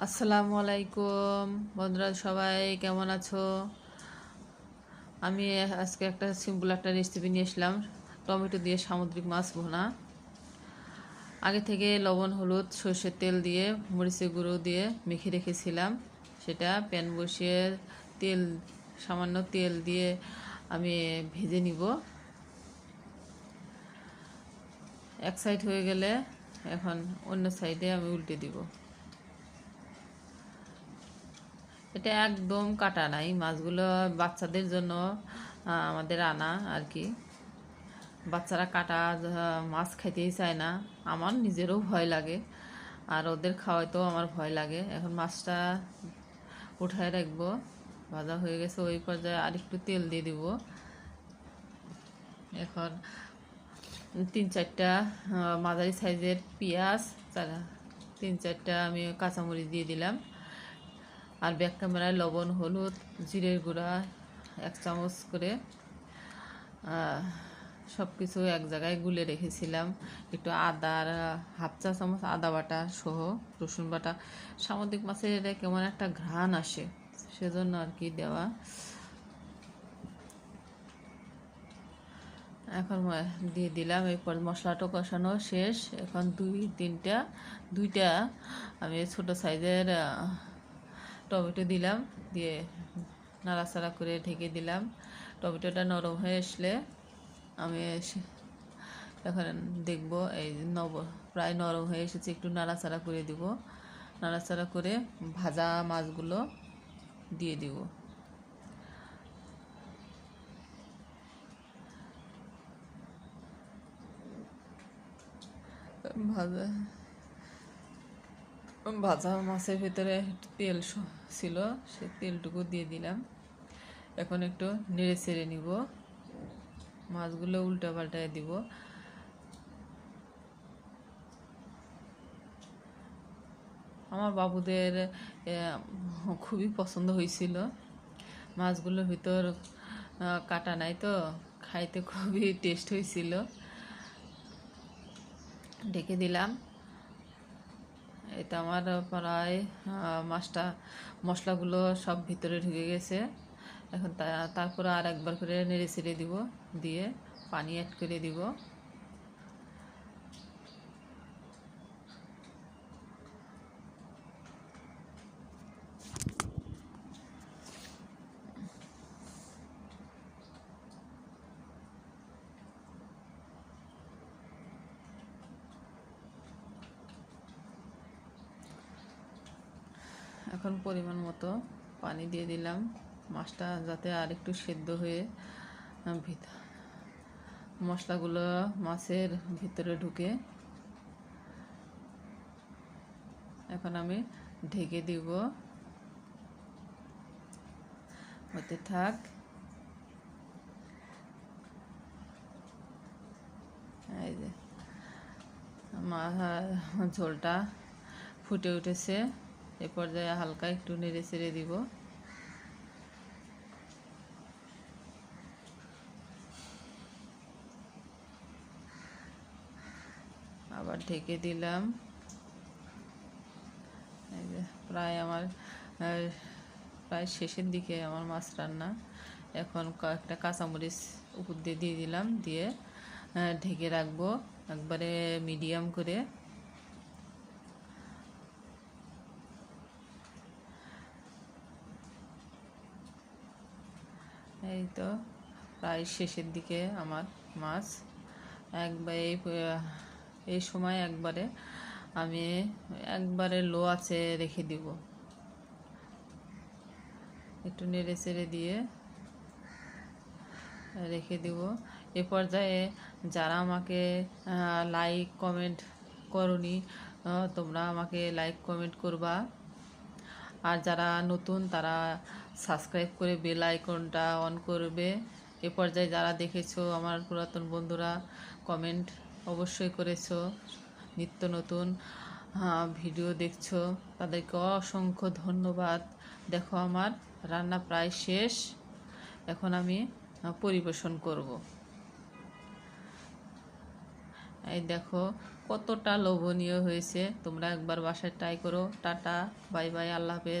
আসসালামু আলাইকুম। বন্ধুরা সবাই কেমন আছো? আমি আজকে একটা সিম্পল একটা রেসিপি নিয়ে এসলাম টমেটো দিয়ে সামুদ্রিক মাছ ভোনা। আগে থেকে লবণ, হলুদ, সর্ষের তেল দিয়ে, মরিচের গুঁড়ো দিয়ে মেখে রেখেছিলাম। সেটা প্যান বসিয়ে তেল, সামান্য তেল দিয়ে আমি ভেজে নিব। এক সাইড হয়ে গেলে এখন অন্য সাইডে আমি উল্টে দিব। এটা একদম কাটা নাই মাছগুলো বাচ্চাদের জন্য আমাদের আনা আর কি। বাচ্চারা কাটা মাছ খাইতেই চায় না। আমার নিজেরও ভয় লাগে। আর ওদের খাওয়াইতেও আমার ভয় লাগে। এখন মাছটা উঠায় রাখব। ভাজা হয়ে গেছে, ওই পর্যায়ে আর একটু তেল দিয়ে দিব। এখন তিন চারটা মাঝারি সাইজের পেঁয়াজ তিন চারটা আমি কাঁচামরিচ দিয়ে দিলাম। আর ব্যাক ক্যামেরায় লবণ, হলুদ, জিরের গুঁড়া, এক চামচ করে সব কিছু এক জায়গায় গুলে রেখেছিলাম। একটু আদার হাফ চা চামচ আদা বাটা সহ রসুন বাটা। সামুদ্রিক মাছের কেমন একটা ঘ্রাণ আসে, সেজন্য আর কি দেওয়া। এখন দিয়ে দিলাম। এরপর মশলাটা কষানো শেষ। এখন দুই তিনটা, দুইটা আমি ছোট সাইজের টমেটো দিলাম, দিয়ে নাড়াচাড়া করে ঢেকে দিলাম। টমেটোটা নরম হয়ে আসলে আমি এখন দেখব, এই নব, প্রায় নরম হয়ে এসেছে, একটু নাড়াচাড়া করে দিব। নাড়াচাড়া করে ভাজা মাছগুলো দিয়ে দিব। ভাজা ভাজা মাছের ভিতরে তেল ছিল, সে তেলটুকু দিয়ে দিলাম। এখন একটু নেড়ে চেড়ে নিব। মাছগুলো উল্টা পাল্টায় দিব। আমার বাবুদের খুবই পছন্দ হয়েছিল। মাছগুলোর ভিতর কাটা নাই তো, খাইতে খুবই টেস্ট হয়েছিল। ঢেকে দিলাম। এটা আমার প্রায় মাছটা, মশলাগুলো সব ভিতরে ঢুকে গেছে। এখন তারপরে আর একবার করে নেড়ে ছেড়ে দিব, দিয়ে পানি অ্যাড করে দিব। এখন পরিমাণ মতো পানি দিয়ে দিলাম। মাছটা যাতে আর একটু সেদ্ধ হয়ে মশলাগুলো মাছের ভিতরে ঢুকে। এখন আমি ঢেকে দিব। হতে থাক। এই যে ঝোলটা ফুটে উঠেছে। এ পর্যায়ে হালকা একটু নেড়ে চেড়ে দিব। আবার ঢেকে দিলাম। প্রায় আমার প্রায় শেষের দিকে আমার মাছ রান্না। এখন কয়েকটা কাঁচামরিচ উপর দিয়ে দিয়ে দিলাম, দিয়ে ঢেকে রাখব। একবারে মিডিয়াম করে এই তো প্রায় শেষের দিকে আমার মাছ। একবার এই এই সময় একবারে আমি একবারে লো আছে রেখে দিব। একটু নেড়ে চেড়ে দিয়ে রেখে দিব। এ পর্যায়ে যারা আমাকে লাইক কমেন্ট আহ, তোমরা আমাকে লাইক কমেন্ট করবা। আর যারা নতুন, তারা সাবস্ক্রাইব করে বেল আইকনটা অন করবে। এ পর্যায়ে যারা দেখেছ, আমার পুরাতন বন্ধুরা কমেন্ট অবশ্যই করেছ। নিত্য নতুন ভিডিও দেখছ, তাদেরকে অসংখ্য ধন্যবাদ। দেখো, আমার রান্না প্রায় শেষ। এখন আমি পরিবেশন করব। এই দেখো, কতটা লোভনীয় হয়েছে। তোমরা একবার বাসায় ট্রাই করো। টাটা বাই বাই আল্লাহ হাফেজ।